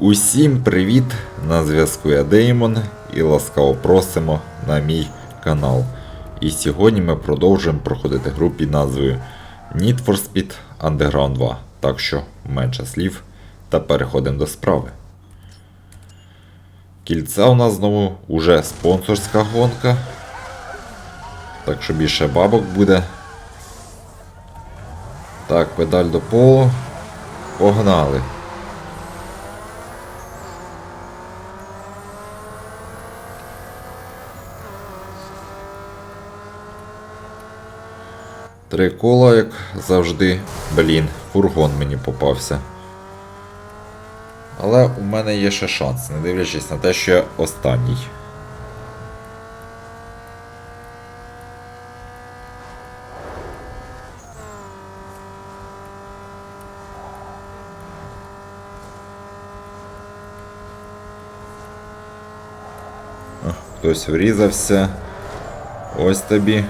Усім привіт! На зв'язку я Деймон і ласкаво просимо на мій канал. І сьогодні ми продовжуємо проходити гру під назвою Need for Speed Underground 2. Так що менше слів та переходимо до справи. Кільце у нас знову уже спонсорська гонка. Так що більше бабок буде. Так, педаль до полу. Погнали. Три кола, як завжди. Блін, фургон мені попався. Але у мене є ще шанс, не дивлячись на те, що я останній. Хтось врізався. Ось тобі.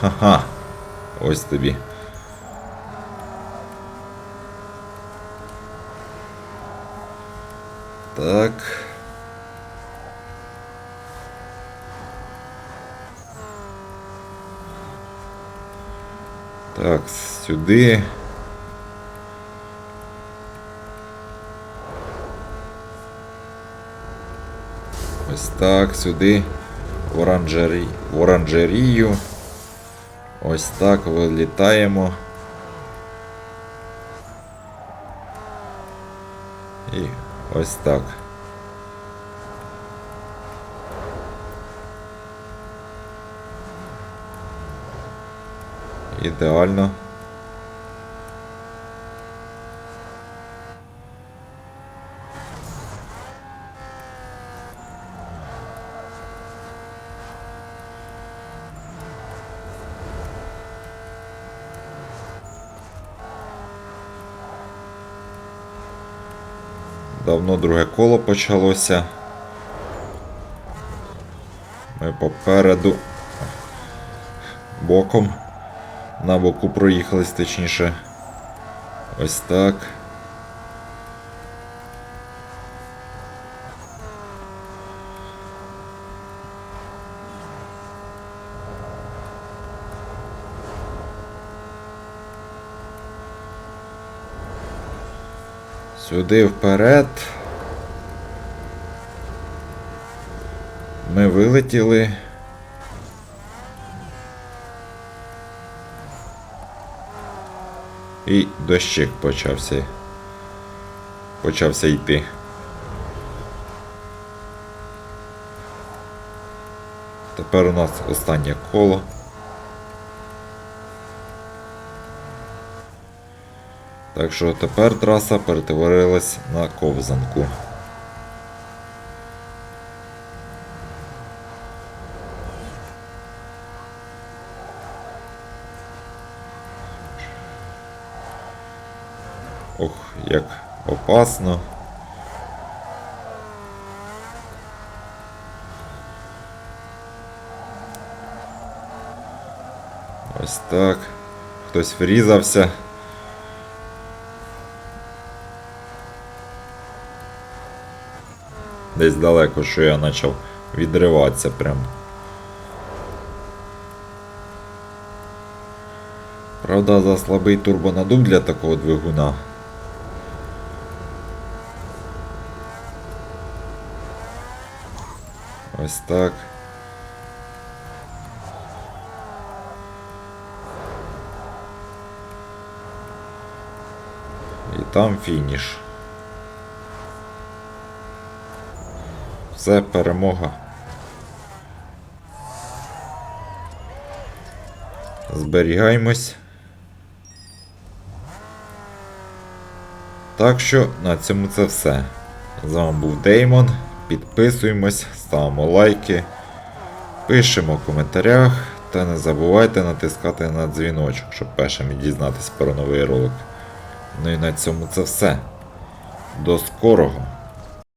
Ха-ха. Ось тобі. Так. Так, сюди. Ось так, сюди. В оранжері... в оранжерію. Ось так вилітаємо. І ось так. Ідеально. Давно друге коло почалося. Ми попереду боком. На боку проїхались, точніше. Ось так. Сюди вперед. Ми вилетіли. І дощик почався. Почався йти. Тепер у нас останнє коло. Так що тепер траса перетворилась на ковзанку. Ох, як опасно. Ось так. Хтось врізався. Десь далеко, що я почав відриватися прям. Правда, за слабий турбонадув для такого двигуна. Ось так. І там фініш. Все перемога. Зберігаємось. Так що на цьому це все. З вами був Деймон. Підписуємось, ставимо лайки, пишемо в коментарях та не забувайте натискати на дзвіночок, щоб першими дізнатися про новий ролик. Ну і на цьому це все. До скорого!